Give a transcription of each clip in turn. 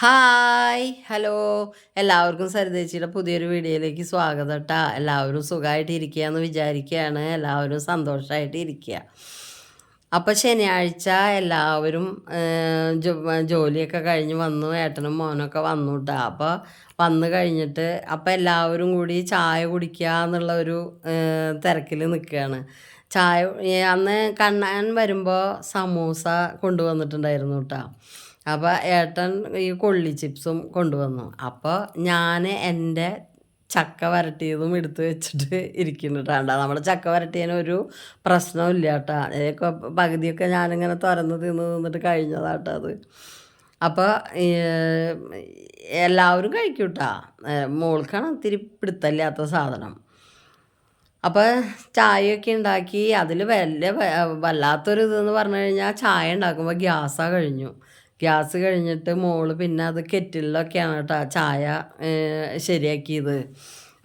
Hi hello എല്ലാവർക്കും സരിതേച്ചിയുടെ പുതിയൊരു വീഡിയോയിലേക്ക് സ്വാഗതം കേട്ടാ എല്ലാവരും സുഖമായിട്ട് ഇരിക്കുക എന്ന് വിചാരിക്കുകയാണ്. എല്ലാവരും സന്തോഷമായിട്ട് ഇരിക്കുക അപ്പോൾ ശനിയാഴ്ച എല്ലാവരും ജോലിയൊക്കെ കഴിഞ്ഞ് വന്നു. ഏട്ടനും മോനൊക്കെ വന്നു കേട്ടോ അപ്പോൾ വന്നു കഴിഞ്ഞിട്ട് അപ്പോൾ എല്ലാവരും കൂടി ചായ കുടിക്കുക എന്നുള്ള ഒരു തിരക്കിൽ നിൽക്കുകയാണ്. ചായ അന്ന് കണ്ണാൻ വരുമ്പോൾ സമൂസ കൊണ്ടുവന്നിട്ടുണ്ടായിരുന്നു കേട്ടോ അപ്പോൾ ഏട്ടൻ ഈ കൊള്ളി ചിപ്സും കൊണ്ടുവന്നു. അപ്പോൾ ഞാൻ എന്റെ ചക്ക വരട്ടിയതും എടുത്ത് വെച്ചിട്ട് ഇരിക്കുന്നുണ്ട് നമ്മുടെ ചക്ക വരട്ടിയതിന് ഒരു പ്രശ്നമില്ല കേട്ടോ. ഇതൊക്കെ പകുതിയൊക്കെ ഞാനിങ്ങനെ തുറന്ന് തിന്ന് തിന്നിട്ട് കഴിഞ്ഞതാട്ടോ അത്. അപ്പോൾ എല്ലാവരും കഴിക്കും കേട്ടോ മോൾക്കാണ് ഇത്തിരി പിടുത്തമില്ലാത്ത സാധനം. അപ്പോൾ ചായയൊക്കെ ഉണ്ടാക്കി. അതിൽ വലിയ വ- വല്ലാത്തൊരു ഇതെന്ന് പറഞ്ഞു കഴിഞ്ഞാൽ ചായ ഉണ്ടാക്കുമ്പോൾ ഗ്യാസാണ് കഴിഞ്ഞു. ഗ്യാസ് കഴിഞ്ഞിട്ട് മോൾ പിന്നെ അത് കെറ്റിലൊക്കെയാണ് കേട്ടോ ചായ ശരിയാക്കിയത്.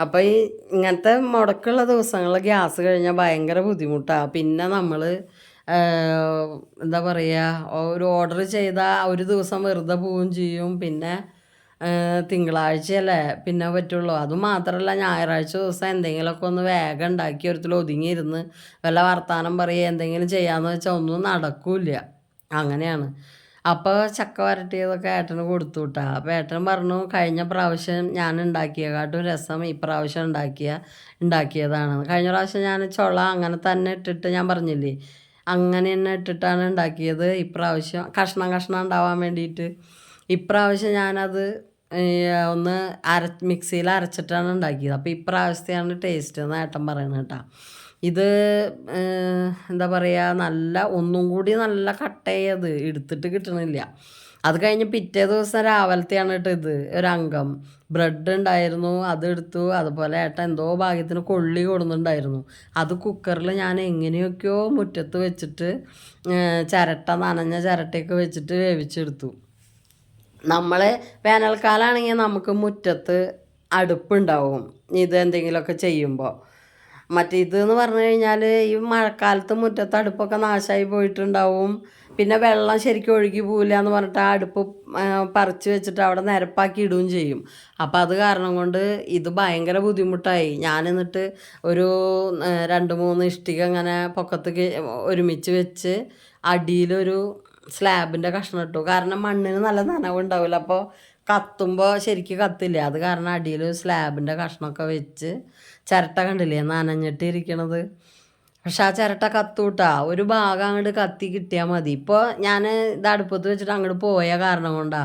അപ്പോൾ ഈ ഇങ്ങനത്തെ മുടക്കുള്ള ദിവസങ്ങൾ ഗ്യാസ് കഴിഞ്ഞാൽ ഭയങ്കര ബുദ്ധിമുട്ടാണ് പിന്നെ നമ്മൾ എന്താ പറയുക ഒരു ഓർഡർ ചെയ്താൽ ഒരു ദിവസം വെറുതെ പോവുകയും ചെയ്യും. പിന്നെ തിങ്കളാഴ്ചയല്ലേ പിന്നെ പറ്റുള്ളൂ. അതും മാത്രമല്ല ഞായറാഴ്ച ദിവസം എന്തെങ്കിലുമൊക്കെ ഒന്ന് വേഗം ഉണ്ടാക്കി ഒരുത്തിൽ ഒതുങ്ങിയിരുന്ന് വല്ല വർത്തമാനം പറയുക എന്തെങ്കിലും ചെയ്യാമെന്ന് വെച്ചാൽ ഒന്നും നടക്കില്ല. അങ്ങനെയാണ്. അപ്പോൾ ചക്ക വരട്ടിയതൊക്കെ ഏട്ടന് കൊടുത്തു വിട്ടാ അപ്പോൾ ഏട്ടൻ പറഞ്ഞു കഴിഞ്ഞ പ്രാവശ്യം ഞാൻ ഉണ്ടാക്കിയകാട്ടും രസം ഈ പ്രാവശ്യം ഉണ്ടാക്കിയ ഉണ്ടാക്കിയതാണ്. കഴിഞ്ഞ പ്രാവശ്യം ഞാൻ ചുള അങ്ങനെ തന്നെ ഇട്ടിട്ട് ഞാൻ പറഞ്ഞില്ലേ അങ്ങനെ തന്നെ ഇട്ടിട്ടാണ് ഉണ്ടാക്കിയത്. ഇപ്രാവശ്യം കഷ്ണം കഷ്ണം ഉണ്ടാവാൻ വേണ്ടിയിട്ട്. ഇപ്രാവശ്യം ഞാനത് ഒന്ന് അര മിക്സിയിൽ അരച്ചിട്ടാണ് ഉണ്ടാക്കിയത്. അപ്പോൾ ഇപ്രാവശ്യത്തെയാണ് ടേസ്റ്റ് എന്ന് ഏട്ടൻ പറയുന്നത് കേട്ടോ. ഇത് എന്താ പറയുക നല്ല ഒന്നും കൂടി നല്ല കട്ടയത് എടുത്തിട്ട് കിട്ടണില്ല. അത് കഴിഞ്ഞ് പിറ്റേ ദിവസം രാവിലത്തെയാണ് കേട്ടോ ഇത് ഒരംഗം ബ്രെഡ് ഉണ്ടായിരുന്നു അതെടുത്തു അതുപോലെ ഏട്ടൻ എന്തോ ഭാഗ്യത്തിന് കൊള്ളി കൊടുന്നുണ്ടായിരുന്നു. അത് കുക്കറിൽ ഞാൻ എങ്ങനെയൊക്കെയോ മുറ്റത്ത് വെച്ചിട്ട് ചിരട്ട നനഞ്ഞ ചിരട്ടയൊക്കെ വെച്ചിട്ട് വേവിച്ചെടുത്തു. നമ്മൾ വേനൽക്കാലമാണെങ്കിൽ നമുക്ക് മുറ്റത്ത് അടുപ്പുണ്ടാവും. ഇത് എന്തെങ്കിലുമൊക്കെ ചെയ്യുമ്പോൾ. മറ്റേ ഇതെന്ന് പറഞ്ഞു കഴിഞ്ഞാൽ ഈ മഴക്കാലത്ത് മുറ്റത്ത് അടുപ്പൊക്കെ നാശമായി പോയിട്ടുണ്ടാവും. പിന്നെ വെള്ളം ശരിക്കും ഒഴുകി പോവില്ല എന്ന് പറഞ്ഞിട്ട് ആ അടുപ്പ് പറിച്ചു വെച്ചിട്ട് അവിടെ നിരപ്പാക്കി ഇടുകയും ചെയ്യും. അപ്പം അത് കാരണം കൊണ്ട് ഇത് ഭയങ്കര ബുദ്ധിമുട്ടായി. ഞാൻ എന്നിട്ട് ഒരു രണ്ട് മൂന്ന് ഇഷ്ടിക ഇങ്ങനെ പൊക്കത്ത് ഒരുമിച്ച് വെച്ച് അടിയിലൊരു സ്ലാബിന്റെ കഷ്ണം ഇട്ടു. കാരണം മണ്ണിന് നല്ല നനവുണ്ടാവില്ല. അപ്പോൾ കത്തുമ്പോൾ ശരിക്കും കത്തില്ല? അത് കാരണം അടിയിൽ സ്ലാബിന്റെ കഷ്ണമൊക്കെ വെച്ച് ചിരട്ട കണ്ടില്ലേ? നനഞ്ഞിട്ടിരിക്കണത് പക്ഷെ ആ ചിരട്ട കത്തൂട്ടാ. ഒരു ഭാഗം അങ്ങോട്ട് കത്തി കിട്ടിയാൽ മതി. ഇപ്പോൾ ഞാൻ ഇത് അടുപ്പത്ത് വെച്ചിട്ട് അങ്ങോട്ട് പോയ കാരണം കൊണ്ടാ.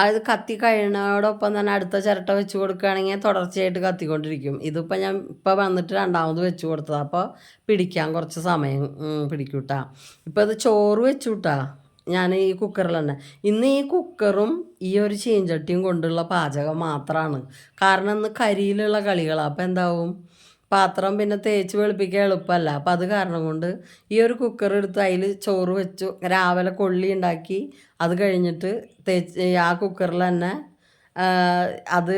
അത് കത്തി കഴിയണോടൊപ്പം തന്നെ അടുത്ത ചിരട്ട വെച്ച് കൊടുക്കുകയാണെങ്കിൽ തുടർച്ചയായിട്ട് കത്തിക്കൊണ്ടിരിക്കും. ഇതിപ്പോൾ ഞാൻ ഇപ്പോൾ വന്നിട്ട് രണ്ടാമത് വെച്ച് കൊടുത്തതാണ് അപ്പോൾ പിടിക്കാൻ കുറച്ച് സമയം പിടിക്കൂട്ടാ. ഇപ്പോൾ ഇത് ചോറ് വെച്ചുട്ടാ? ഞാൻ ഈ കുക്കറിൽ തന്നെ. ഇന്ന് ഈ കുക്കറും ഈ ഒരു ചീഞ്ചട്ടിയും കൊണ്ടുള്ള പാചകം മാത്രമാണ് കാരണം ഇന്ന് കരിയിലുള്ള കളികളാണ് അപ്പോൾ എന്താവും? പാത്രം പിന്നെ തേച്ച് വെളുപ്പിക്കാൻ എളുപ്പമല്ല. അപ്പം അത് കാരണം കൊണ്ട് ഈ ഒരു കുക്കർ എടുത്ത് അതിൽ ചോറ് വെച്ചു രാവിലെ കൊള്ളി ഉണ്ടാക്കി അത് കഴിഞ്ഞിട്ട് തേച്ച് ആ കുക്കറിൽ തന്നെ അത്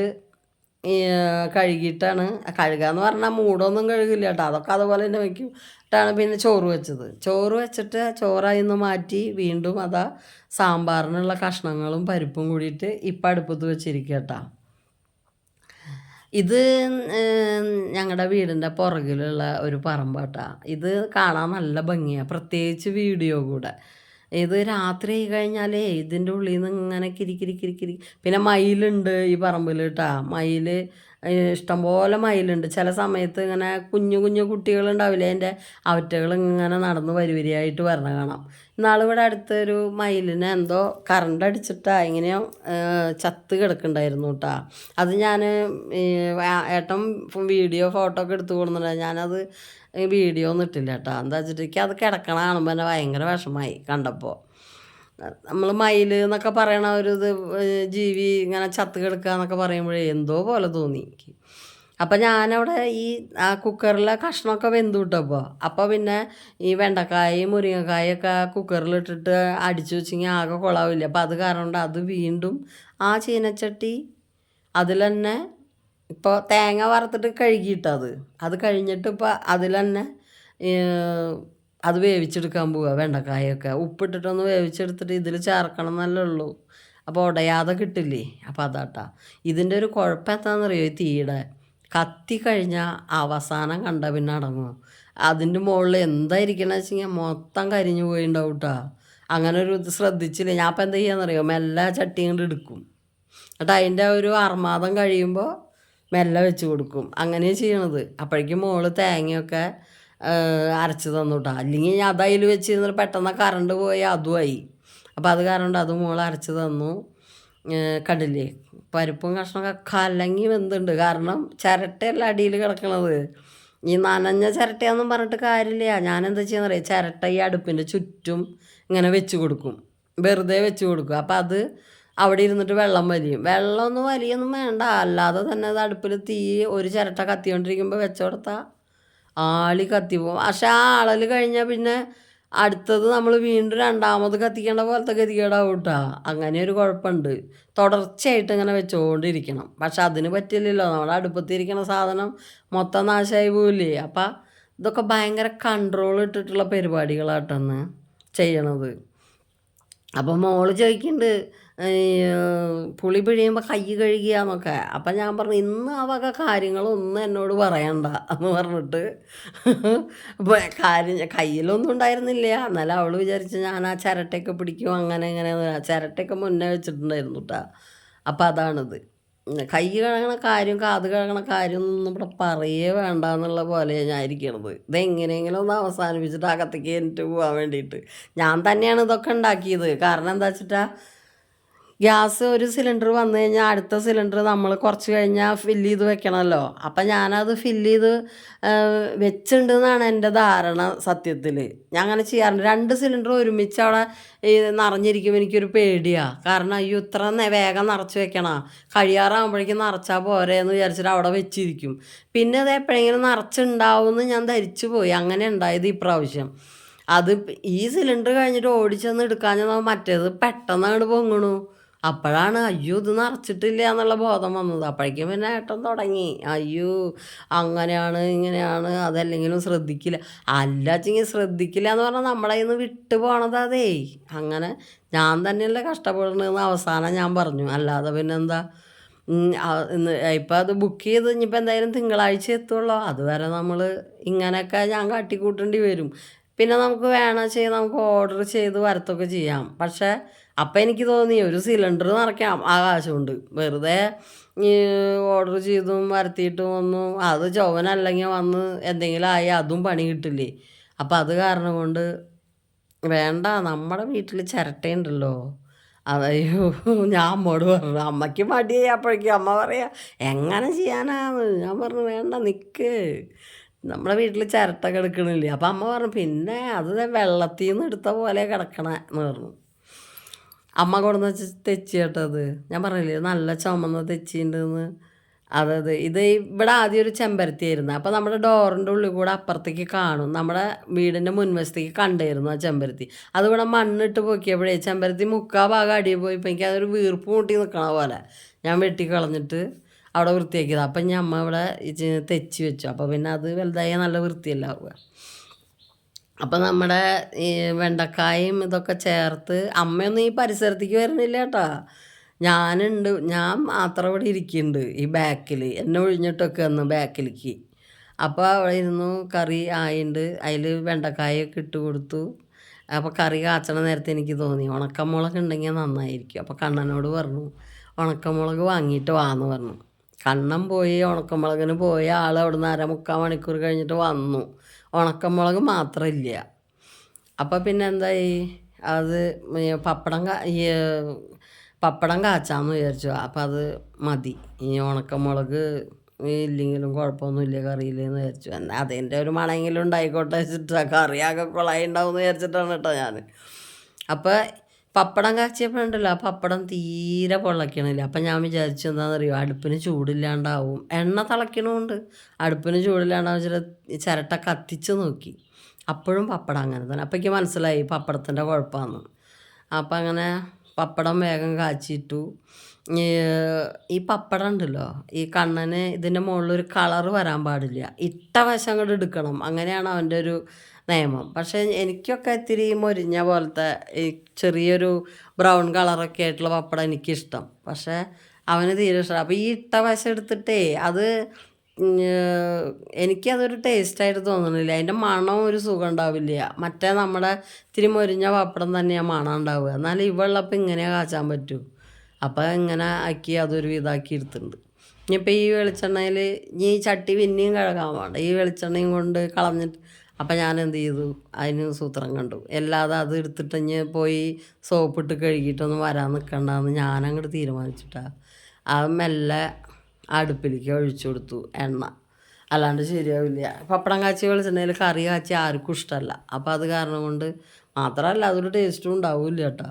കഴുകിയിട്ടാണ്. കഴുകുക എന്ന് പറഞ്ഞാൽ മൂടൊന്നും കഴുകില്ല കേട്ടോ. അതൊക്കെ അതുപോലെ തന്നെ വയ്ക്കും ഇട്ടാണ് പിന്നെ ചോറ് വെച്ചത്. ചോറ് വെച്ചിട്ട് ചോറായി നിന്ന് മാറ്റി വീണ്ടും അതാ സാമ്പാറിനുള്ള കഷ്ണങ്ങളും പരിപ്പും കൂടിയിട്ട് ഇപ്പം അടുപ്പത്ത് വെച്ചിരിക്കുക കേട്ടോ. ഇത് ഞങ്ങളുടെ വീടിന്റെ പുറകിലുള്ള ഒരു പറമ്പാട്ടാ ഇത് കാണാൻ നല്ല ഭംഗിയാണ് പ്രത്യേകിച്ച് വീഡിയോ കൂടെ. ഇത് രാത്രി ആയി കഴിഞ്ഞാലേ ഇതിന്റെ ഉള്ളിൽ നിന്ന് ഇങ്ങനെ കിരി കിരി കിരി കിരി പിന്നെ മയിലുണ്ട് ഈ പറമ്പിൽ കേട്ടാ മയിൽ ഇഷ്ടംപോലെ മയിലുണ്ട്. ചില സമയത്ത് ഇങ്ങനെ കുഞ്ഞു കുഞ്ഞു കുട്ടികളുണ്ടാവില്ലേ എന്റെ അവറ്റകൾ ഇങ്ങനെ നടന്ന് വരിവരിയായിട്ട് വരണ കാണാം. ഇന്നാളിവിടെ അടുത്തൊരു മയിലിനെ എന്തോ കറണ്ട് അടിച്ചിട്ടാ ഇങ്ങനെയോ ചത്ത് കിടക്കുന്നുണ്ടായിരുന്നു കേട്ടാ അത് ഞാൻ ഏട്ടൻ വീഡിയോ ഫോട്ടോ ഒക്കെ എടുത്തു കൊടുക്കുന്നുണ്ട് ഞാനത് വീഡിയോ ഒന്നും ഇട്ടില്ല കേട്ടോ എന്താ വെച്ചിട്ട് അത് കിടക്കണ കാണുമ്പോൾ തന്നെ ഭയങ്കര വിഷമായി കണ്ടപ്പോൾ നമ്മൾ മയിൽ എന്നൊക്കെ പറയണ ഒരു ഇത് ജീവി ഇങ്ങനെ ചത്ത് കിടക്കുക എന്നൊക്കെ പറയുമ്പോഴേ എന്തോ പോലെ തോന്നി എനിക്ക്. അപ്പം ഞാനവിടെ ഈ ആ കുക്കറിലെ കഷ്ണമൊക്കെ വെന്തു വിട്ടപ്പോൾ അപ്പോൾ പിന്നെ ഈ വെണ്ടക്കായും മുരിങ്ങക്കായൊക്കെ കുക്കറിലിട്ടിട്ട് അടിച്ചു വെച്ചെങ്കിൽ ആകെ കൊളാവില്ല. അപ്പം അത് കാരണം അത് വീണ്ടും ആ ചീനച്ചട്ടി അതിൽ തന്നെ ഇപ്പോൾ തേങ്ങ വറുത്തിട്ട് കഴുകിയിട്ടത്. അത് കഴിഞ്ഞിട്ട് ഇപ്പോൾ അതിൽ തന്നെ അത് വേവിച്ചെടുക്കാൻ പോവുക വെണ്ടക്കായൊക്കെ. ഉപ്പിട്ടിട്ടൊന്ന് വേവിച്ചെടുത്തിട്ട് ഇതിൽ ചേർക്കണം എന്നല്ലേ ഉള്ളൂ അപ്പോൾ ഉടയാതെ കിട്ടില്ലേ? അപ്പോൾ അതാട്ടാ. ഇതിന്റെ ഒരു കുഴപ്പം എന്താണെന്നറിയോ ഈ തീയുടെ. കത്തി കഴിഞ്ഞാൽ അവസാനം കണ്ട പിന്നെ അടങ്ങും അതിന്റെ മുകളിൽ എന്തായിരിക്കണമെന്ന് വെച്ച് കഴിഞ്ഞാൽ മൊത്തം കരിഞ്ഞു പോയിണ്ടാവും കേട്ടോ അങ്ങനെ ഒരു ഇത് ശ്രദ്ധിച്ചില്ല? ഞാൻ അപ്പം എന്താ ചെയ്യാന്നറിയോ? മെല്ലെ ചട്ടി കൊണ്ട് എടുക്കും. എന്നിട്ട് അതിന്റെ ഒരു അർമാദം കഴിയുമ്പോൾ മെല്ലെ വെച്ച് കൊടുക്കും. അങ്ങനെയാണ് ചെയ്യണത്. അപ്പോഴേക്കും മുകളിൽ തേങ്ങയൊക്കെ അരച്ച് തന്നുട്ടാ. അല്ലെങ്കിൽ ഞാൻ അതതിൽ വെച്ചിരുന്നിട്ട് പെട്ടെന്ന് കറണ്ട് പോയി അതുമായി അപ്പോൾ അത് കാരണം അത് മോൾ അരച്ച് തന്നു. കണ്ടില്ലേ? പരിപ്പും കഷ്ണമൊക്കെ കലങ്ങി വെന്തുണ്ട്. കാരണം ചിരട്ടയല്ല അടിയിൽ കിടക്കണത്. ഈ നനഞ്ഞ ചിരട്ടയാന്നും പറഞ്ഞിട്ട് കാര്യമില്ല. ഞാൻ എന്താ ചെയ്യുന്ന അറിയാം ചിരട്ട ഈ അടുപ്പിന്റെ ചുറ്റും ഇങ്ങനെ വെച്ച് കൊടുക്കും. വെറുതെ വെച്ച് കൊടുക്കും. അപ്പം അത് അവിടെ ഇരുന്നിട്ട് വെള്ളം വലിയും. വെള്ളമൊന്നും വലിയൊന്നും വേണ്ട. അല്ലാതെ തന്നെ അത് അടുപ്പിൽ തീ ഒരു ചിരട്ട കത്തിക്കൊണ്ടിരിക്കുമ്പോൾ വെച്ച് കൊടുത്താൽ ആളി കത്തിപ്പോകും. പക്ഷെ ആ ആളൽ കഴിഞ്ഞാൽ പിന്നെ അടുത്തത് നമ്മൾ വീണ്ടും രണ്ടാമത് കത്തിക്കേണ്ട പോലത്തെ ഗതികേടാവും കേട്ടോ അങ്ങനെ ഒരു കുഴപ്പമുണ്ട്. തുടർച്ചയായിട്ട് ഇങ്ങനെ വെച്ചുകൊണ്ടിരിക്കണം പക്ഷെ അതിന് പറ്റില്ലല്ലോ. നമ്മുടെ അടുപ്പത്തിരിക്കണ സാധനം മൊത്തം നാശമായി പോവില്ലേ? അപ്പം ഇതൊക്കെ ഭയങ്കര കൺട്രോൾ ഇട്ടിട്ടുള്ള പരിപാടികളാട്ടെന്ന് ചെയ്യണത്. അപ്പം മോൾ ചോദിക്കുന്നുണ്ട് പുളി പിഴിയുമ്പോൾ കൈ കഴുകിയാന്നൊക്കെ. അപ്പം ഞാൻ പറഞ്ഞു ഇന്ന് ആ വക കാര്യങ്ങളൊന്നും എന്നോട് പറയണ്ട എന്ന് പറഞ്ഞിട്ട്. കാര്യം കയ്യിലൊന്നും ഉണ്ടായിരുന്നില്ല. എന്നാലും അവൾ വിചാരിച്ച് ഞാൻ ആ ചിരട്ടയൊക്കെ പിടിക്കും അങ്ങനെ ഇങ്ങനെ ചിരട്ടയൊക്കെ മുന്നേ വെച്ചിട്ടുണ്ടായിരുന്നു കേട്ടോ അപ്പം അതാണിത്. കൈ കഴുകണ കാര്യം കാത് കഴുകണ കാര്യം ഒന്നും ഇവിടെ പറയേ വേണ്ട എന്നുള്ള പോലെ ഞാൻ ഇരിക്കണത്. ഇതെങ്ങനെയെങ്കിലും ഒന്ന് അവസാനിപ്പിച്ചിട്ട് അകത്തേക്ക് എനിക്ക് പോകാൻ വേണ്ടിയിട്ട്. ഞാൻ തന്നെയാണ് ഇതൊക്കെ ഉണ്ടാക്കിയത്. കാരണം എന്താ വെച്ചിട്ടാ ഗ്യാസ് ഒരു സിലിണ്ടർ വന്നു കഴിഞ്ഞാൽ അടുത്ത സിലിണ്ടർ നമ്മൾ കുറച്ച് കഴിഞ്ഞാൽ ഫില്ല് ചെയ്ത് വെക്കണമല്ലോ അപ്പം ഞാനത് ഫില്ല് ചെയ്ത് വെച്ചിട്ടുണ്ടെന്നാണ് എന്റെ ധാരണ സത്യത്തിൽ ഞാൻ അങ്ങനെ ചെയ്യാറുണ്ട് രണ്ട് സിലിണ്ടർ ഒരുമിച്ച് അവിടെ നിറഞ്ഞിരിക്കുമ്പോൾ എനിക്കൊരു പേടിയാണ് കാരണം അയ്യോ ഇത്ര വേഗം നിറച്ച് വെക്കണം. കഴിയാറാകുമ്പോഴേക്കും നിറച്ചാൽ പോരെ എന്ന് വിചാരിച്ചിട്ട് അവിടെ വെച്ചിരിക്കും. പിന്നെ അത് എപ്പോഴെങ്കിലും നിറച്ചുണ്ടാവുമെന്ന് ഞാൻ ധരിച്ചു പോയി. അങ്ങനെ ഉണ്ടായത് ഈ പ്രാവശ്യം അത് ഈ സിലിണ്ടർ കഴിഞ്ഞിട്ട് ഓടിച്ചെന്ന് എടുക്കാഞ്ഞാൽ മറ്റേത് പെട്ടെന്ന് പൊങ്ങണു. അപ്പോഴാണ് അയ്യോ ഇത് നിറച്ചിട്ടില്ല എന്നുള്ള ബോധം വന്നത്. അപ്പോഴേക്കും പിന്നെ ഏട്ടൻ തുടങ്ങി. അയ്യോ അങ്ങനെയാണ് ഇങ്ങനെയാണ് അതല്ലെങ്കിലും ശ്രദ്ധിക്കില്ല. അല്ലാച്ചെങ്കിൽ ശ്രദ്ധിക്കില്ല എന്ന് പറഞ്ഞാൽ നമ്മളെ ഇന്ന് വിട്ടു പോണത് അതേ. അങ്ങനെ ഞാൻ തന്നെയല്ലേ കഷ്ടപ്പെടുന്നതെന്ന് അവസാനം ഞാൻ പറഞ്ഞു. അല്ലാതെ പിന്നെന്താ ഇപ്പം അത് ബുക്ക് ചെയ്ത് ഇനിയിപ്പോൾ എന്തായാലും തിങ്കളാഴ്ച എത്തുള്ളൂ. അതുവരെ നമ്മൾ ഇങ്ങനെയൊക്കെ ഞാൻ കാട്ടിക്കൂട്ടേണ്ടി വരും. പിന്നെ നമുക്ക് വേണം ചെയ്ത് നമുക്ക് ഓർഡർ ചെയ്ത് വരത്തൊക്കെ ചെയ്യാം. പക്ഷേ അപ്പം എനിക്ക് തോന്നി ഒരു സിലിണ്ടർ നിറയ്ക്കാം ആകാശമുണ്ട്. വെറുതെ ഓർഡർ ചെയ്തും വരുത്തിയിട്ടും വന്നു. അത് ചൊവ്വനല്ലെങ്കിൽ വന്ന് എന്തെങ്കിലും ആയി അതും പണി കിട്ടില്ലേ? അപ്പം അത് കാരണം കൊണ്ട് വേണ്ട നമ്മുടെ വീട്ടിൽ ചിരട്ടയുണ്ടല്ലോ അതയ്യോ ഞാൻ അമ്മോട് പറഞ്ഞു അമ്മയ്ക്ക് മടിയായി അമ്മ പറയാ എങ്ങനെ ചെയ്യാനാന്ന്? ഞാൻ പറഞ്ഞു വേണ്ട നിൽക്ക് നമ്മുടെ വീട്ടിൽ ചിരട്ട കിടക്കണില്ലേ അപ്പം അമ്മ പറഞ്ഞു പിന്നെ അത് വെള്ളത്തിൽ നിന്ന് എടുത്ത പോലെ കിടക്കണേ എന്ന് പറഞ്ഞു. അമ്മ കൊണ്ടുവന്ന് തെച്ചി കേട്ടത് ഞാൻ പറഞ്ഞില്ലേ നല്ല ചുമന്ന തെച്ചിണ്ടെന്ന് അതായത് ഇത് ഇവിടെ ആദ്യം ഒരു ചെമ്പരത്തി ആയിരുന്നു അപ്പോൾ നമ്മുടെ ഡോറിന്റെ ഉള്ളിൽ കൂടെ അപ്പുറത്തേക്ക് കാണും. നമ്മുടെ വീടിന്റെ മുൻവശത്തേക്ക് കണ്ടായിരുന്നു ആ ചെമ്പരത്തി. അതുകൂടെ മണ്ണിട്ട് പൊക്കിയപ്പോഴേ ചെമ്പരത്തി മുക്കാ ഭാഗം അടിയിൽ പോയപ്പോൾ എനിക്ക് അതൊരു വീർപ്പ് മുട്ടി നിൽക്കണ പോലെ. ഞാൻ വെട്ടി കളഞ്ഞിട്ട് അവിടെ വൃത്തിയാക്കിയത്. അപ്പം ഞാൻ അമ്മ ഇവിടെ തെച്ചി വെച്ചു. അപ്പോൾ പിന്നെ അത് വലുതായ നല്ല വൃത്തിയല്ല അപ്പം നമ്മുടെ ഈ വെണ്ടക്കായും ഇതൊക്കെ ചേർത്ത് അമ്മയൊന്നും ഈ പരിസരത്തേക്ക് വരുന്നില്ല കേട്ടോ. ഞാനുണ്ട് ഞാൻ മാത്രം ഇവിടെ ഇരിക്കുന്നുണ്ട് ഈ ബാക്കിൽ എന്നെ ഒഴിഞ്ഞിട്ടൊക്കെ വന്നു ബാക്കിലേക്ക്. അപ്പോൾ അവിടെ ഇരുന്നു കറി ആയിണ്ട്. അതിൽ വെണ്ടക്കായൊക്കെ ഇട്ട് കൊടുത്തു. അപ്പോൾ കറി കാച്ചണ നേരത്തെ എനിക്ക് തോന്നി ഉണക്കമുളക് ഉണ്ടെങ്കിൽ നന്നായിരിക്കും. അപ്പോൾ കണ്ണനോട് പറഞ്ഞു ഉണക്കമുളക് വാങ്ങിയിട്ട് വാന്ന് പറഞ്ഞു. കണ്ണൻ പോയി ഉണക്കമുളകിന് പോയ. ആൾ അവിടെ നിന്ന് അര മുക്കാൽ മണിക്കൂർ കഴിഞ്ഞിട്ട് വന്നു. ഉണക്കമുളക് മാത്രമില്ല. അപ്പോൾ പിന്നെ എന്തായി അത് പപ്പടം ഈ പപ്പടം കാച്ചാന്ന് വിചാരിച്ചു. അപ്പം അത് മതി. ഈ ഉണക്കമുളക് ഇല്ലെങ്കിലും കുഴപ്പമൊന്നുമില്ല കറിയില്ലെന്ന് വിചാരിച്ചു. എന്നാൽ അതിന്റെ ഒരു മണമെങ്കിലും ഉണ്ടായിക്കോട്ടെ വെച്ചിട്ട്. കറിയാകെ കുളായി ഉണ്ടാവും എന്ന് വിചാരിച്ചിട്ടാണ് കേട്ടോ ഞാൻ അപ്പോൾ പപ്പടം കാച്ചിയപ്പോഴുണ്ടല്ലോ ആ പപ്പടം തീരെ പൊള്ളക്കണില്ല. അപ്പം ഞാൻ വിചാരിച്ചു എന്താണെന്നറിയോ അടുപ്പിന് ചൂടില്ലാണ്ടാവും. എണ്ണ തിളയ്ക്കണമുണ്ട് അടുപ്പിന് ചൂടില്ലാണ്ടാവും ചില ചിരട്ട കത്തിച്ച് നോക്കി. അപ്പോഴും പപ്പടം അങ്ങനെ തന്നെ. അപ്പം എനിക്ക് മനസ്സിലായി പപ്പടത്തിന്റെ കുഴപ്പമാണ് അപ്പം അങ്ങനെ പപ്പടം വേഗം കാച്ചിട്ടു. ഈ പപ്പടം ഉണ്ടല്ലോ ഈ കണ്ണന് ഇതിന്റെ മുകളിൽ ഒരു കളറ് വരാൻ പാടില്ല. ഇട്ട വശം അങ്ങോട്ട് എടുക്കണം. അങ്ങനെയാണ് അവന്റെ ഒരു നിയമം. പക്ഷേ എനിക്കൊക്കെ ഇത്തിരി മൊരിഞ്ഞ പോലത്തെ ഈ ചെറിയൊരു ബ്രൗൺ കളറൊക്കെ ആയിട്ടുള്ള പപ്പടം എനിക്കിഷ്ടം. പക്ഷേ അവന് തീരെ ഇഷ്ടം. അപ്പോൾ ഈ ഇട്ട വശം എടുത്തിട്ടേ അത് എനിക്കതൊരു ടേസ്റ്റായിട്ട് തോന്നണില്ല. അതിന്റെ മണം ഒരു സുഖം ഉണ്ടാവില്ല. മറ്റേ നമ്മുടെ ഇത്തിരി മൊരിഞ്ഞ പപ്പടം തന്നെയാണ് മണം ഉണ്ടാവുക. എന്നാൽ ഇവളുള്ളപ്പോൾ ഇങ്ങനെ കാച്ചാൻ പറ്റൂ. അപ്പോൾ ഇങ്ങനെ ആക്കി അതൊരു ഇതാക്കി എടുത്തിട്ടുണ്ട്. ഇനിയിപ്പോൾ ഈ വെളിച്ചെണ്ണയിൽ ഈ ചട്ടി പിന്നെയും കഴുകാൻ വേണ്ട. ഈ വെളിച്ചെണ്ണയും കൊണ്ട് കളഞ്ഞിട്ട് അപ്പം ഞാൻ എന്ത് ചെയ്തു? അതിന് സൂത്രം കണ്ടു. അല്ലാതെ അത് എടുത്തിട്ട് ഇനി പോയി സോപ്പിട്ട് കഴുകിയിട്ടൊന്നും വരാൻ നിൽക്കണ്ടെന്ന് ഞാനങ്ങോട്ട് തീരുമാനിച്ചിട്ടാ. അത് മെല്ലെ അടുപ്പിലേക്ക് ഒഴിച്ചു കൊടുത്തു എണ്ണ. അല്ലാണ്ട് ശരിയാവില്ല. പപ്പടം കാച്ചി വെളിച്ചെണ്ണയിൽ കറി കാച്ചി ആർക്കും ഇഷ്ടമല്ല അപ്പം അത് കാരണം കൊണ്ട് മാത്രമല്ല അതൊരു ടേസ്റ്റും ഉണ്ടാവില്ല കേട്ടോ.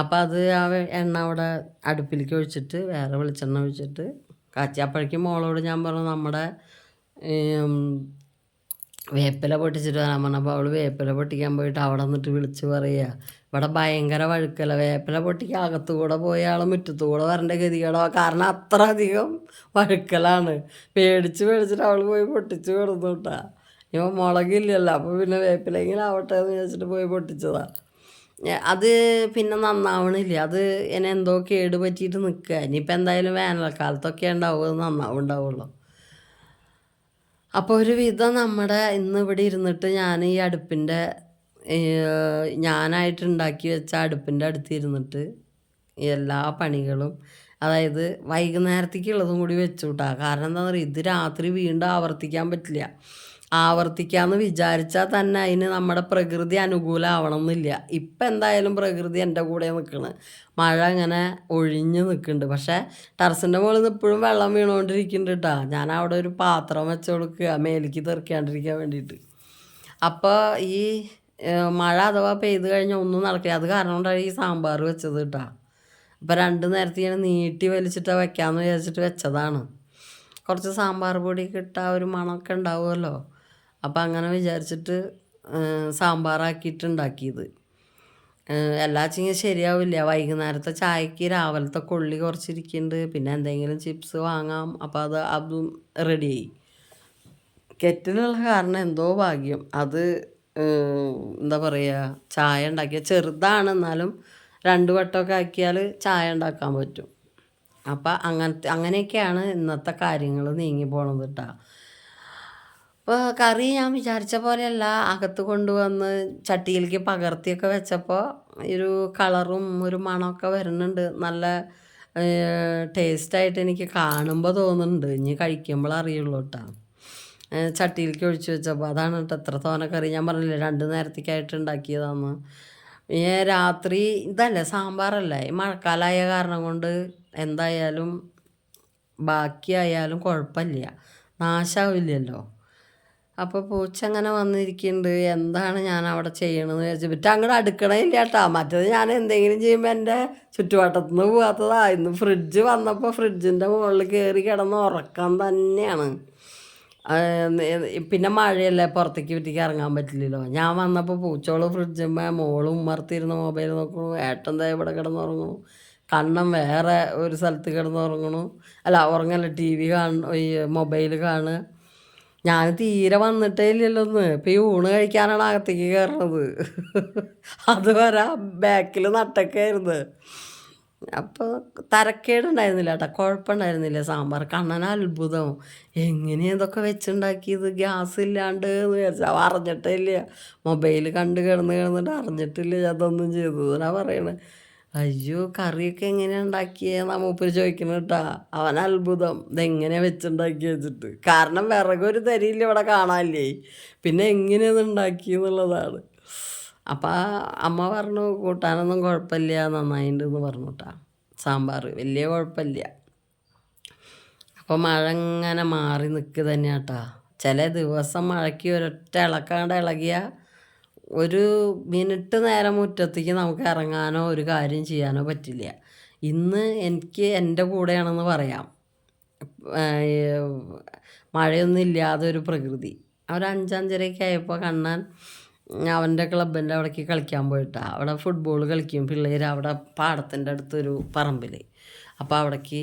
അപ്പോൾ അത് ആ എണ്ണ അവിടെ അടുപ്പിലേക്ക് ഒഴിച്ചിട്ട് വേറെ വെളിച്ചെണ്ണ ഒഴിച്ചിട്ട് കാച്ചി. അപ്പോഴേക്കും മോളോട് ഞാൻ പറഞ്ഞു നമ്മുടെ വേപ്പില പൊട്ടിച്ചിട്ട് വരാൻ പറഞ്ഞപ്പോൾ അവൾ വേപ്പില പൊട്ടിക്കാൻ പോയിട്ട് അവിടെ നിന്നിട്ട് വിളിച്ച് പറയുക ഇവിടെ ഭയങ്കര വഴുക്കല വേപ്പില പൊട്ടിക്ക് അകത്തു കൂടെ പോയ ആൾ മുറ്റത്തു കൂടെ വരേണ്ട ഗതികേടോ? കാരണം അത്ര അധികം വഴുക്കലാണ്. പേടിച്ച് പേടിച്ചിട്ട് അവൾ പോയി പൊട്ടിച്ച് കൊടുത്തു കേട്ടാ ഇപ്പം മുളകില്ലല്ലോ അപ്പോൾ പിന്നെ വേപ്പിലെങ്കിലും ആവട്ടെ എന്ന് വിചാരിച്ചിട്ട് പോയി പൊട്ടിച്ചതാ. അത് പിന്നെ നന്നാവണില്ല. അത് എന്നെ എന്തോ കേട് പറ്റിയിട്ട് നിൽക്കുക ഇനിയിപ്പോൾ എന്തായാലും വേനൽക്കാലത്തൊക്കെ ഉണ്ടാവും അത് നന്നാവും ഉണ്ടാവുള്ളൂ അപ്പോൾ ഒരുവിധം നമ്മുടെ ഇന്ന് ഇവിടെ ഇരുന്നിട്ട് ഞാൻ ഈ അടുപ്പിന്റെ ഞാനായിട്ട് ഉണ്ടാക്കി വെച്ച അടുപ്പിന്റെ അടുത്ത് ഇരുന്നിട്ട് എല്ലാ പണികളും അതായത് വൈകുന്നേരത്തേക്കുള്ളതും കൂടി വെച്ചു കൂട്ടാ കാരണം എന്താണെന്ന് പറയുക ഇത് രാത്രി വീണ്ടും ആവർത്തിക്കാൻ പറ്റില്ല. ആവർത്തിക്കാമെന്ന് വിചാരിച്ചാൽ തന്നെ അതിന് നമ്മുടെ പ്രകൃതി അനുകൂലമാവണം എന്നില്ല ഇപ്പം എന്തായാലും പ്രകൃതി എന്റെ കൂടെ നിൽക്കണ് മഴ അങ്ങനെ ഒഴിഞ്ഞ് നിൽക്കുന്നുണ്ട് പക്ഷേ ടെറസിന്റെ മുകളിൽ നിന്ന് ഇപ്പോഴും വെള്ളം വീണുകൊണ്ടിരിക്കുന്നുണ്ട് കേട്ടോ ഞാൻ അവിടെ ഒരു പാത്രം വെച്ച് കൊടുക്കുക മേലേക്ക് തെറിക്കാണ്ടിരിക്കാൻ വേണ്ടിയിട്ട് അപ്പോൾ ഈ മഴ അഥവാ പെയ്ത് കഴിഞ്ഞാൽ ഒന്നും നടക്കില്ല. അത് കാരണം കൊണ്ടാണ് ഈ സാമ്പാർ വെച്ചത് കേട്ടോ അപ്പോൾ രണ്ട് നേരത്തെ ഇങ്ങനെ നീട്ടി വലിച്ചിട്ടാണ് വെക്കാമെന്ന് വിചാരിച്ചിട്ട് വെച്ചതാണ്. കുറച്ച് സാമ്പാർ പൊടി കിട്ടാ ഒരു മണമൊക്കെ ഉണ്ടാവുമല്ലോ. അപ്പോൾ അങ്ങനെ വിചാരിച്ചിട്ട് സാമ്പാറാക്കിയിട്ടുണ്ടാക്കിയത്. എല്ലാ ചിങ്ങ ശരിയാവില്ല. വൈകുന്നേരത്തെ ചായക്ക് രാവിലത്തെ കൊള്ളി കുറച്ചിരിക്കുന്നുണ്ട്. പിന്നെ എന്തെങ്കിലും ചിപ്സ് വാങ്ങാം. അപ്പോൾ അത് അതും റെഡിയായി കെറ്റിലുള്ള കാരണം എന്തോ ഭാഗ്യം. അത് എന്താ പറയുക ചായ ഉണ്ടാക്കിയ ചെറുതാണ്. എന്നാലും രണ്ട് വട്ടമൊക്കെ ആക്കിയാൽ ചായ ഉണ്ടാക്കാൻ പറ്റും. അപ്പം അങ്ങനത്തെ അങ്ങനെയൊക്കെയാണ് ഇന്നത്തെ കാര്യങ്ങൾ നീങ്ങി പോണത് കേട്ടോ അപ്പോൾ കറി ഞാൻ വിചാരിച്ച പോലെയല്ല. അകത്ത് കൊണ്ടുവന്ന് ചട്ടിയിലേക്ക് പകർത്തിയൊക്കെ വെച്ചപ്പോൾ ഒരു കളറും ഒരു മണമൊക്കെ വരുന്നുണ്ട്. നല്ല ടേസ്റ്റായിട്ട് എനിക്ക് കാണുമ്പോൾ തോന്നുന്നുണ്ട്. ഇനി കഴിക്കുമ്പോൾ അറിയുള്ളൂ കേട്ടോ ചട്ടിയിലേക്ക് ഒഴിച്ചു വെച്ചപ്പോൾ അതാണ് കേട്ടോ എത്ര തോന കറി. ഞാൻ പറഞ്ഞില്ലേ രണ്ട് നേരത്തേക്കായിട്ട് ഉണ്ടാക്കിയതാന്ന്. ഈ രാത്രി ഇതല്ലേ സാമ്പാറല്ലേ? ഈ മഴക്കാലമായ കാരണം കൊണ്ട് എന്തായാലും ബാക്കിയായാലും കുഴപ്പമില്ല നാശാവില്ലല്ലോ. അപ്പോൾ പൂച്ച അങ്ങനെ വന്നിരിക്കുന്നുണ്ട് എന്താണ് ഞാൻ അവിടെ ചെയ്യണമെന്ന് വിചാരിച്ചു പറ്റും അങ്ങോട്ട് അടുക്കണമില്ല കേട്ടോ മറ്റേത് ഞാൻ എന്തെങ്കിലും ചെയ്യുമ്പോൾ എന്റെ ചുറ്റുവട്ടത്തു നിന്ന് പോകാത്തതാ ഇന്ന് ഫ്രിഡ്ജ് വന്നപ്പോൾ ഫ്രിഡ്ജിന്റെ മുകളിൽ കയറി കിടന്ന് ഉറക്കം തന്നെയാണ്. പിന്നെ മഴയല്ലേ പുറത്തേക്ക് വീട്ടിലേക്ക് ഇറങ്ങാൻ പറ്റില്ലല്ലോ. ഞാൻ വന്നപ്പോൾ പൂച്ചോൾ ഫ്രിഡ്ജുമ്മ മോളും ഉമ്മർത്തിരുന്ന് മൊബൈൽ നോക്കണു. ഏട്ടൻ ദേ ഇവിടെ കിടന്നുറങ്ങണു കണ്ണം വേറെ ഒരു സ്ഥലത്ത് കിടന്നുറങ്ങണു അല്ല ഉറങ്ങല്ല ടി വി കാണു മൊബൈൽ കാണുക. ഞാൻ തീരെ വന്നിട്ടേ ഇല്ലല്ലോ ഒന്ന് ഇപ്പം ഈ ഊണ് കഴിക്കാനാണ് അകത്തേക്ക് കയറണത് അതുവരെ ബാക്കിൽ നട്ടക്കായിരുന്നു അപ്പോൾ തരക്കേടുണ്ടായിരുന്നില്ല കേട്ടോ കുഴപ്പമുണ്ടായിരുന്നില്ല. സാമ്പാർ കണ്ണന അത്ഭുതം. എങ്ങനെയാ ഇതൊക്കെ വെച്ചുണ്ടാക്കിയത്? ഗ്യാസ് ഇല്ലാണ്ട് എന്ന് വിചാരിച്ചാൽ അറിഞ്ഞിട്ടേ ഇല്ല മൊബൈൽ കണ്ട് കിടന്ന് കിടന്നിട്ട് അറിഞ്ഞിട്ടില്ല. അതൊന്നും ചെയ്തത് എന്നാ പറയണത് അയ്യോ കറിയൊക്കെ എങ്ങനെയാ ഉണ്ടാക്കിയെന്നാ മൂപ്പര് ചോദിക്കണ കേട്ടാ. അവൻ അത്ഭുതം. ഇതെങ്ങനെയാ വെച്ചുണ്ടാക്കി വെച്ചിട്ട്. കാരണം വിറകൊരു തരിയില്ല ഇവിടെ കാണാനില്ലേ. പിന്നെ എങ്ങനെയത് ഉണ്ടാക്കി എന്നുള്ളതാണ്. അപ്പം അമ്മ പറഞ്ഞു കൂട്ടാനൊന്നും കുഴപ്പമില്ല നന്നായിട്ടുണ്ട് എന്ന് പറഞ്ഞു കേട്ടാ സാമ്പാർ വലിയ കുഴപ്പമില്ല. അപ്പോൾ മഴ ഇങ്ങനെ മാറി നിൽക്കുക തന്നെയാട്ടാ ചില ദിവസം മഴയ്ക്ക് ഒരൊറ്റ ഇളക്കാണ്ട് ഇളകിയ ഒരു മിനിറ്റ് നേരം മുറ്റത്തേക്ക് നമുക്ക് ഇറങ്ങാനോ ഒരു കാര്യം ചെയ്യാനോ പറ്റില്ല. ഇന്ന് എനിക്ക് എന്റെ കൂടെയാണെന്ന് പറയാം. മഴയൊന്നും ഇല്ലാതെ ഒരു പ്രകൃതി. ഒരു അഞ്ചഞ്ചരയൊക്കെ ആയപ്പോൾ കണ്ണാൻ അവന്റെ ക്ലബിന്റെ അവിടേക്ക് കളിക്കാൻ പോയിട്ടാണ് അവിടെ ഫുട്ബോൾ കളിക്കും പിള്ളേർ അവിടെ പാടത്തിന്റെ അടുത്തൊരു പറമ്പിൽ അപ്പോൾ അവിടേക്ക്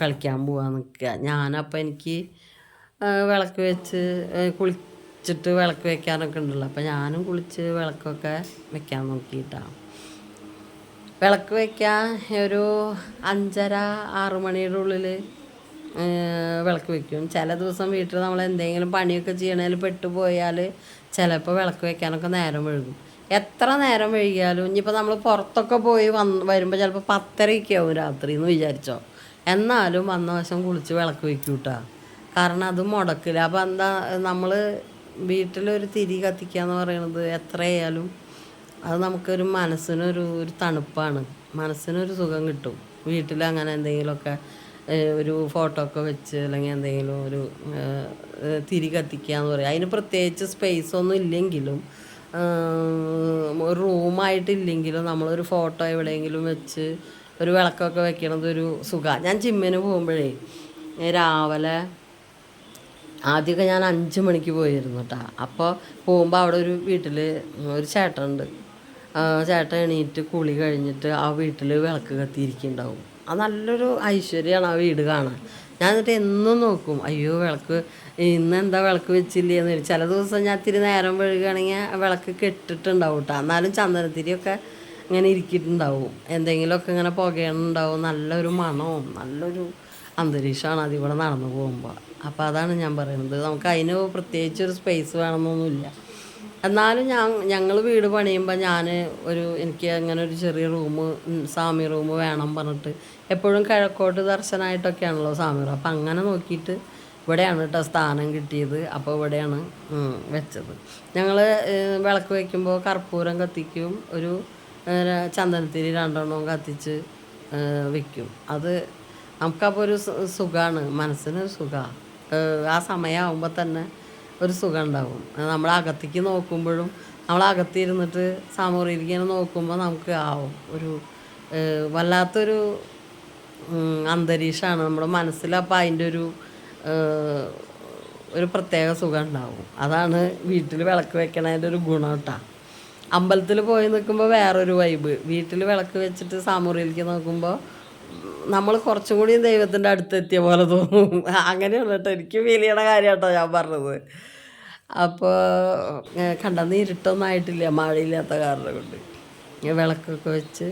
കളിക്കാൻ പോകാൻ നിൽക്കുക. ഞാനപ്പോൾ എനിക്ക് വിളക്ക് വെച്ച് കുളി കുളിച്ചിട്ട് വിളക്ക് വെക്കാനൊക്കെ ഉണ്ടല്ലോ. അപ്പം ഞാനും കുളിച്ച് വിളക്കൊക്കെ വെക്കാൻ നോക്കിയിട്ടാണ് വിളക്ക് വെക്കാൻ ഒരു അഞ്ചര ആറ് മണിയുടെ ഉള്ളിൽ വിളക്ക് വെക്കും. ചില ദിവസം വീട്ടിൽ നമ്മൾ എന്തെങ്കിലും പണിയൊക്കെ ചെയ്യണതിൽ പെട്ടുപോയാൽ ചിലപ്പോൾ വിളക്ക് വെക്കാനൊക്കെ നേരം വഴുകും എത്ര നേരം വൈകിയാലും ഇനിയിപ്പോൾ നമ്മൾ പുറത്തൊക്കെ പോയി വന്ന് വരുമ്പോൾ ചിലപ്പോൾ പത്തരയൊക്കെ ആവും രാത്രി എന്ന് വിചാരിച്ചോ. എന്നാലും വന്ന വശം കുളിച്ച് വിളക്ക് വെക്കൂട്ടാ. കാരണം അത് മുടക്കില്ല. അപ്പോൾ എന്താ നമ്മൾ വീട്ടിലൊരു തിരി കത്തിക്കുക എന്ന് പറയുന്നത് എത്രയായാലും അത് നമുക്കൊരു മനസ്സിനൊരു ഒരു തണുപ്പാണ്. മനസ്സിനൊരു സുഖം കിട്ടും. വീട്ടിൽ അങ്ങനെ എന്തെങ്കിലുമൊക്കെ ഒരു ഫോട്ടോ ഒക്കെ വെച്ച് അല്ലെങ്കിൽ എന്തെങ്കിലും ഒരു തിരി കത്തിക്കുക എന്ന് പറയും. അതിന് പ്രത്യേകിച്ച് സ്പേസ് ഒന്നും ഇല്ലെങ്കിലും റൂമായിട്ടില്ലെങ്കിലും നമ്മളൊരു ഫോട്ടോ എവിടെയെങ്കിലും വെച്ച് ഒരു വിളക്കൊക്കെ വെക്കണത് ഒരു സുഖമാണ് ഞാൻ ജിമ്മിന് പോകുമ്പോഴേ രാവിലെ ആദ്യമൊക്കെ ഞാൻ അഞ്ച് മണിക്ക് പോയിരുന്നു കേട്ടോ അപ്പോൾ പോകുമ്പോൾ അവിടെ ഒരു വീട്ടിൽ ഒരു ചേട്ടനുണ്ട്. ചേട്ടൻ എണീറ്റ് കുളി കഴിഞ്ഞിട്ട് ആ വീട്ടിൽ വിളക്ക് കത്തിയിരിക്കുന്നുണ്ടാവും. അത് നല്ലൊരു ഐശ്വര്യമാണ് ആ വീട് കാണാൻ. ഞാൻ എന്നിട്ട് എന്നും നോക്കും അയ്യോ വിളക്ക് ഇന്ന് എന്താ വിളക്ക് വെച്ചില്ലേ എന്ന്. ചില ദിവസം ഞാൻ ഇത്തിരി നേരം വഴുകുകയാണെങ്കിൽ വിളക്ക് കെട്ടിട്ടുണ്ടാവും കേട്ടോ എന്നാലും ചന്ദനത്തിരിയൊക്കെ ഇങ്ങനെ ഇരിക്കിയിട്ടുണ്ടാവും എന്തെങ്കിലുമൊക്കെ ഇങ്ങനെ പുകയുണ്ടാവും നല്ലൊരു മണവും നല്ലൊരു അന്തരീക്ഷമാണ് അതിവിടെ നടന്നു പോകുമ്പോൾ. അപ്പോൾ അതാണ് ഞാൻ പറയുന്നത്. നമുക്ക് അതിന് പ്രത്യേകിച്ച് ഒരു സ്പേസ് വേണമെന്നൊന്നുമില്ല. എന്നാലും ഞാൻ ഞങ്ങൾ വീട് പണിയുമ്പോൾ ഞാൻ ഒരു എനിക്ക് അങ്ങനെ ഒരു ചെറിയ റൂം സാമി റൂം വേണം പറഞ്ഞിട്ട് എപ്പോഴും കിഴക്കോട്ട് ദർശനമായിട്ടൊക്കെയാണല്ലോ സാമി റൂം അപ്പം അങ്ങനെ നോക്കിയിട്ട് ഇവിടെയാണ് കേട്ടോ സ്ഥാനം കിട്ടിയത്. അപ്പോൾ ഇവിടെയാണ് വെച്ചത്. ഞങ്ങൾ വിളക്ക് വയ്ക്കുമ്പോൾ കർപ്പൂരം കത്തിക്കും. ഒരു ചന്ദനത്തിരി രണ്ടെണ്ണവും കത്തിച്ച് വയ്ക്കും. അത് നമുക്കപ്പോൾ ഒരു സുഖമാണ് മനസ്സിനൊരു സുഖമാണ് ആ സമയമാകുമ്പോൾ തന്നെ ഒരു സുഖം ഉണ്ടാകും നമ്മൾ അകത്തേക്ക് നോക്കുമ്പോഴും നമ്മൾ അകത്തിരുന്നിട്ട് സാമൂഹികരിക്കാൻ നോക്കുമ്പോൾ നമുക്ക് ആവും. ഒരു വല്ലാത്തൊരു അന്തരീക്ഷമാണ് നമ്മുടെ മനസ്സിലപ്പോൾ അതിന്റെ ഒരു ഒരു പ്രത്യേക സുഖം ഉണ്ടാവും അതാണ് വീട്ടിൽ വിളക്ക് വെക്കണതിന്റെ ഒരു ഗുണം കേട്ടോ അമ്പലത്തിൽ പോയി നിൽക്കുമ്പോൾ വേറൊരു വൈബ്. വീട്ടിൽ വിളക്ക് വെച്ചിട്ട് സാമൂഹിലേക്ക് നോക്കുമ്പോൾ നമ്മൾ കുറച്ചും കൂടി ദൈവത്തിന്റെ അടുത്തെത്തിയ പോലെ തോന്നും. അങ്ങനെയുള്ള കേട്ടോ. എനിക്ക് ഫീൽ ചെയ്യണ കാര്യം കേട്ടോ ഞാൻ പറഞ്ഞത്. അപ്പോൾ കണ്ടെന്ന് ഇരുട്ടൊന്നും ആയിട്ടില്ല മഴയില്ലാത്ത കാരണം കൊണ്ട്. വിളക്കൊക്കെ വെച്ച്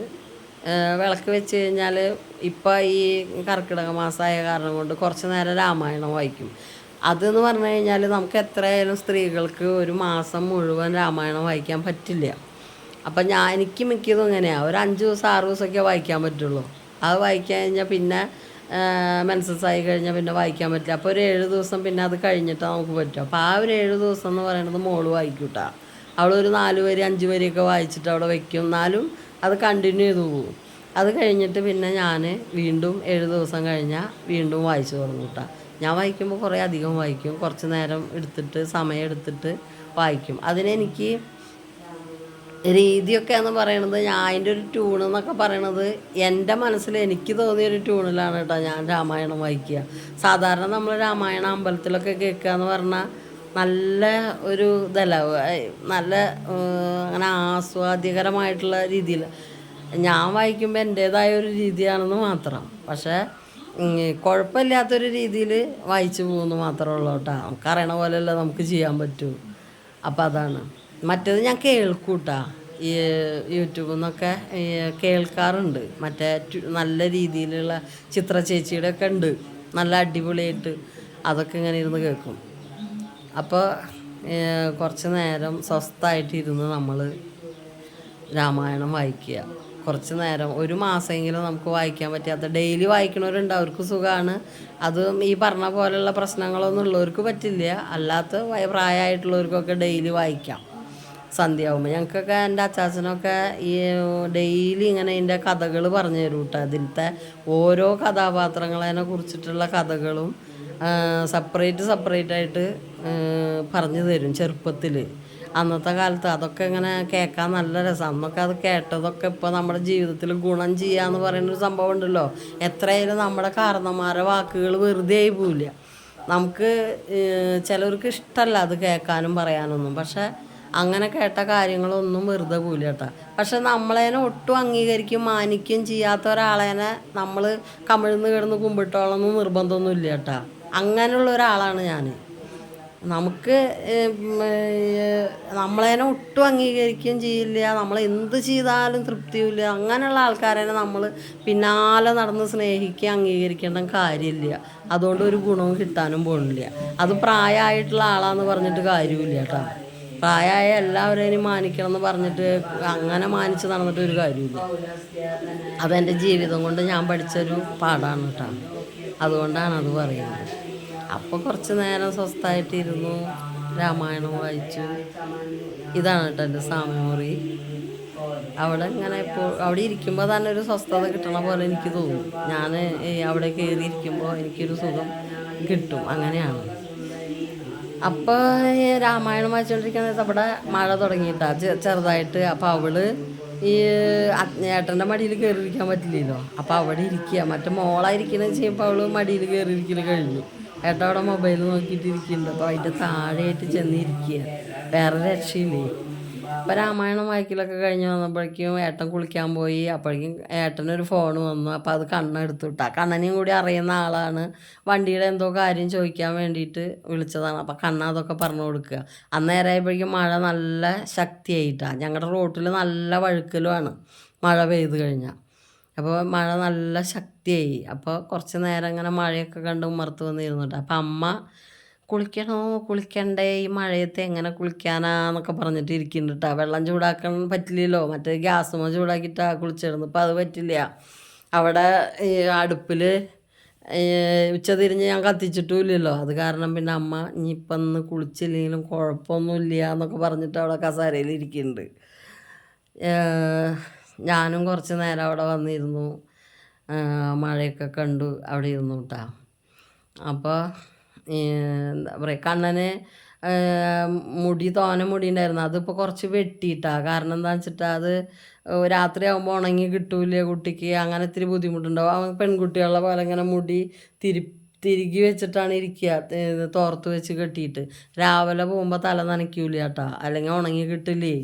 വിളക്ക് വെച്ച് കഴിഞ്ഞാൽ ഇപ്പം ഈ കർക്കിടക മാസമായ കാരണം കൊണ്ട് കുറച്ച് നേരം രാമായണം വായിക്കും. അതെന്ന് പറഞ്ഞു കഴിഞ്ഞാൽ നമുക്ക് എത്രയായാലും സ്ത്രീകൾക്ക് ഒരു മാസം മുഴുവൻ രാമായണം വായിക്കാൻ പറ്റില്ല. അപ്പം ഞാൻ എനിക്ക് മിക്കതും ഇങ്ങനെയാണ് ഒരു അഞ്ച് ദിവസം ആറ് ദിവസമൊക്കെ വായിക്കാൻ പറ്റുള്ളൂ. അത് വായിക്കാൻ കഴിഞ്ഞാൽ പിന്നെ മെൻസസ് കഴിഞ്ഞാൽ പിന്നെ വായിക്കാൻ പറ്റില്ല. അപ്പോൾ ഒരു ഏഴ് ദിവസം പിന്നെ അത് കഴിഞ്ഞിട്ട് നമുക്ക് പറ്റും അപ്പോൾ ആ ഒരു ഏഴ് ദിവസം എന്ന് പറയുന്നത് മോൾ വായിക്കൂട്ടാ. അവളൊരു നാല് വരി അഞ്ച് വരിയൊക്കെ വായിച്ചിട്ട് അവിടെ വെക്കും. എന്നാലും അത് കണ്ടിന്യൂ ചെയ്തു പോകും അത് കഴിഞ്ഞിട്ട് പിന്നെ ഞാൻ വീണ്ടും ഏഴ് ദിവസം കഴിഞ്ഞാൽ വീണ്ടും വായിച്ചു തുടങ്ങും കേട്ടോ ഞാൻ വായിക്കുമ്പോൾ കുറേ അധികം വായിക്കും. കുറച്ച് നേരം എടുത്തിട്ട് സമയം എടുത്തിട്ട് വായിക്കും. അതിനെനിക്ക് രീതിയൊക്കെ എന്ന് പറയണത് ഞാൻ അതിന്റെ ഒരു ട്യൂൺ എന്നൊക്കെ പറയണത് എന്റെ മനസ്സിൽ എനിക്ക് തോന്നിയ ഒരു ട്യൂണിലാണ് കേട്ടോ ഞാൻ രാമായണം വായിക്കുക. സാധാരണ നമ്മൾ രാമായണ അമ്പലത്തിലൊക്കെ കേൾക്കുക എന്ന് പറഞ്ഞാൽ നല്ല ഒരു ഇതല്ല നല്ല അങ്ങനെ ആസ്വാദ്യകരമായിട്ടുള്ള രീതിയിൽ. ഞാൻ വായിക്കുമ്പോൾ എന്റേതായ ഒരു രീതിയാണെന്ന് മാത്രം. പക്ഷേ കുഴപ്പമില്ലാത്തൊരു രീതിയിൽ വായിച്ചു പോകുന്നു മാത്രമേ ഉള്ളൂ കേട്ടോ. നമുക്കറിയണ പോലെയല്ല നമുക്ക് ചെയ്യാൻ പറ്റൂ. അപ്പം അതാണ്. മറ്റേത് ഞാൻ കേൾക്കൂട്ടാ. ഈ യൂട്യൂബിൽ നിന്നൊക്കെ കേൾക്കാറുണ്ട്. മറ്റേ നല്ല രീതിയിലുള്ള ചിത്ര ചേച്ചിയുടെ ഒക്കെ ഉണ്ട്. നല്ല അടിപൊളിയായിട്ട് അതൊക്കെ ഇങ്ങനെ ഇരുന്ന് കേൾക്കും. അപ്പോൾ കുറച്ച് നേരം സ്വസ്ഥമായിട്ടിരുന്ന് നമ്മൾ രാമായണം വായിക്കുക. കുറച്ച് നേരം ഒരു മാസമെങ്കിലും നമുക്ക് വായിക്കാൻ പറ്റാത്ത ഡെയിലി വായിക്കണവരുണ്ട് അവർക്ക് സുഖമാണ് അതും ഈ പറഞ്ഞ പോലെയുള്ള പ്രശ്നങ്ങളൊന്നും ഉള്ളവർക്ക് പറ്റില്ല. അല്ലാത്ത പ്രായമായിട്ടുള്ളവർക്കൊക്കെ ഡെയിലി വായിക്കാം. സന്ധ്യയാകുമ്പോൾ ഞങ്ങൾക്കൊക്കെ എന്റെ അച്ചാച്ചനൊക്കെ ഈ ഡെയിലി ഇങ്ങനെ ഇതിന്റെ കഥകൾ പറഞ്ഞു തരും കേട്ടോ അതിലത്തെ ഓരോ കഥാപാത്രങ്ങളെ കുറിച്ചിട്ടുള്ള കഥകളും സെപ്പറേറ്റ് സെപ്പറേറ്റ് ആയിട്ട് പറഞ്ഞു തരും ചെറുപ്പത്തിൽ അന്നത്തെ കാലത്ത് അതൊക്കെ ഇങ്ങനെ കേൾക്കാൻ നല്ല രസം. അന്നൊക്കെ അത് കേട്ടതൊക്കെ ഇപ്പോൾ നമ്മുടെ ജീവിതത്തിൽ ഗുണം ചെയ്യാന്ന് പറയുന്നൊരു സംഭവം ഉണ്ടല്ലോ. എത്രയായാലും നമ്മുടെ കാരണന്മാരെ വാക്കുകൾ വെറുതെ ആയി പോവില്ല. നമുക്ക് ചിലവർക്ക് ഇഷ്ടമല്ല അത് കേൾക്കാനും പറയാനൊന്നും. പക്ഷെ അങ്ങനെ കേട്ട കാര്യങ്ങളൊന്നും വെറുതെ പോവില്ല കേട്ടാ. പക്ഷെ നമ്മളതിനെ ഒട്ടും അംഗീകരിക്കും മാനിക്കുകയും ചെയ്യാത്ത ഒരാളേനെ നമ്മൾ കമിഴ്ന്ന് കിടന്ന് കുമ്പിട്ടോളൊന്നും നിർബന്ധമൊന്നും ഇല്ല കേട്ടാ. അങ്ങനെയുള്ള ഒരാളാണ് ഞാൻ നമുക്ക് നമ്മളതിനെ ഒട്ടും അംഗീകരിക്കുകയും ചെയ്യില്ല. നമ്മൾ എന്ത് ചെയ്താലും തൃപ്തിയില്ല അങ്ങനെയുള്ള ആൾക്കാരെ നമ്മൾ പിന്നാലെ നടന്ന് സ്നേഹിക്കുക അംഗീകരിക്കേണ്ട കാര്യമില്ല. അതുകൊണ്ട് ഒരു ഗുണവും കിട്ടാനും പോകുന്നില്ല. അത് പ്രായമായിട്ടുള്ള ആളാന്ന് പറഞ്ഞിട്ട് കാര്യമില്ല കേട്ടോ. പ്രായമായ എല്ലാവരെയും മാനിക്കണം എന്ന് പറഞ്ഞിട്ട് അങ്ങനെ മാനിച്ച് നടന്നിട്ട് ഒരു കാര്യമില്ല അതെന്റെ ജീവിതം കൊണ്ട് ഞാൻ പഠിച്ചൊരു പാടാണ് കേട്ടോ. അതുകൊണ്ടാണ് അത് പറയുന്നത്. അപ്പോൾ കുറച്ച് നേരം സ്വസ്ഥമായിട്ടിരുന്നു രാമായണം വായിച്ചു. ഇതാണ് കേട്ടോ എന്റെ സാമ്യമുറി. അവിടെ ഇങ്ങനെ ഇപ്പോൾ അവിടെ ഇരിക്കുമ്പോൾ തന്നെ ഒരു സ്വസ്ഥത കിട്ടണ പോലെ എനിക്ക് തോന്നും. ഞാൻ അവിടെ കയറി ഇരിക്കുമ്പോൾ എനിക്കൊരു സുഖം കിട്ടും. അങ്ങനെയാണ്. അപ്പോൾ രാമായണം വായിച്ചുകൊണ്ടിരിക്കുന്നത് അവിടെ മഴ തുടങ്ങിയിട്ടാ. ചെറുതായിട്ട്. അപ്പോൾ അവൾ ഈ ഏട്ടന്റെ മടിയിൽ കയറിയിരിക്കാൻ പറ്റില്ലല്ലോ. അപ്പോൾ അവിടെ ഇരിക്കുക മറ്റേ മോളായിരിക്കുന്ന ചെയ്യുമ്പോൾ അവൾ മടിയിൽ കയറിയിരിക്കൽ കഴിഞ്ഞു. ഏട്ടൻ അവിടെ മൊബൈൽ നോക്കിയിട്ട് ഇരിക്കുന്നുണ്ട്. അപ്പോൾ അതിന്റെ താഴെയായിട്ട് ചെന്നിരിക്കുക വേറെ രക്ഷയില്ലേ? അപ്പോൾ രാമായണം വായിക്കലൊക്കെ കഴിഞ്ഞ് വന്നപ്പോഴേക്കും ഏട്ടൻ കുളിക്കാൻ പോയി. അപ്പോഴേക്കും ഏട്ടനൊരു ഫോൺ വന്നു. അപ്പൊ അത് കണ്ണെടുത്തു വിട്ടാ. കണ്ണനെയും കൂടി അറിയുന്ന ആളാണ്. വണ്ടിയുടെ എന്തോ കാര്യം ചോദിക്കാൻ വേണ്ടിയിട്ട് വിളിച്ചതാണ്. അപ്പൊ കണ്ണ അതൊക്കെ പറഞ്ഞു കൊടുക്കുക. അന്നേരമായപ്പോഴേക്കും മഴ നല്ല ശക്തിയായിട്ടാണ് ഞങ്ങളുടെ റോട്ടിൽ നല്ല വഴുക്കലുമാണ്. മഴ പെയ്തു കഴിഞ്ഞാൽ അപ്പോൾ മഴ നല്ല ശക്തിയായി. അപ്പോൾ കുറച്ച് നേരം ഇങ്ങനെ മഴയൊക്കെ കണ്ട് ഉമ്മർത്ത് വന്നിരുന്നുണ്ട് അപ്പം അമ്മ കുളിക്കണോ? കുളിക്കണ്ടേ? ഈ മഴയത്ത് എങ്ങനെ കുളിക്കാനാന്നൊക്കെ പറഞ്ഞിട്ട് ഇരിക്കുന്നുണ്ട്. വെള്ളം ചൂടാക്കാൻ പറ്റില്ലല്ലോ. മറ്റേ ഗ്യാസുമോ ചൂടാക്കിയിട്ടാ കുളിച്ചിരുന്നു ഇപ്പം അത് പറ്റില്ല. അവിടെ ഈ അടുപ്പിൽ ഉച്ച തിരിഞ്ഞ് ഞാൻ കത്തിച്ചിട്ടുമില്ലല്ലോ. അത് കാരണം പിന്നെ അമ്മ ഇനിയിപ്പം ഒന്ന് കുളിച്ചില്ലെങ്കിലും കുഴപ്പമൊന്നുമില്ല എന്നൊക്കെ പറഞ്ഞിട്ട് അവിടെ കസാരയിൽ ഇരിക്കുന്നുണ്ട്. ഞാനും കുറച്ച് നേരം അവിടെ വന്നിരുന്നു. മഴയൊക്കെ കണ്ടു. അവിടെ ഇരുന്നു കേട്ടോ. അപ്പോൾ എന്താ പറയുക കണ്ണന് മുടി തോന മുടി ഉണ്ടായിരുന്നു. അതിപ്പോൾ കുറച്ച് വെട്ടിയിട്ടാ. കാരണം എന്താ വെച്ചിട്ടാ അത് രാത്രിയാകുമ്പോൾ ഉണങ്ങി കിട്ടൂല കുട്ടിക്ക്. അങ്ങനെ ഇത്തിരി ബുദ്ധിമുട്ടുണ്ടാവും. അവൻ പെൺകുട്ടികളെ പോലെ ഇങ്ങനെ മുടി തിരി തിരികി വെച്ചിട്ടാണ് ഇരിക്കുക. തോർത്ത് വെച്ച് കെട്ടിയിട്ട്. രാവിലെ പോകുമ്പോൾ തല നനയ്ക്കൂല കേട്ടാ അല്ലെങ്കിൽ ഉണങ്ങി കിട്ടില്ലേ.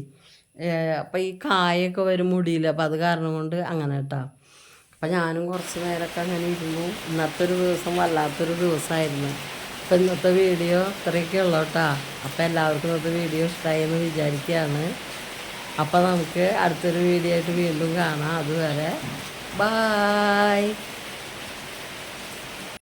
അപ്പം ഈ കായൊക്കെ വരും മുടിയിൽ അപ്പം അത് കാരണം കൊണ്ട് അങ്ങനെ കേട്ടാ അപ്പം ഞാനും കുറച്ച് നേരമൊക്കെ അങ്ങനെ ഇരുന്നു. ഇന്നത്തെ ഒരു ദിവസം വല്ലാത്തൊരു ദിവസമായിരുന്നു അപ്പം ഇന്നത്തെ വീഡിയോ ഇത്രയൊക്കെ ഉള്ളൂ കേട്ടോ. അപ്പം എല്ലാവർക്കും ഇന്നത്തെ വീഡിയോ ഇഷ്ടമായി എന്ന് വിചാരിക്കുകയാണ് അപ്പം നമുക്ക് അടുത്തൊരു വീഡിയോ ആയിട്ട് വീണ്ടും കാണാം. അതുവരെ ബായ്.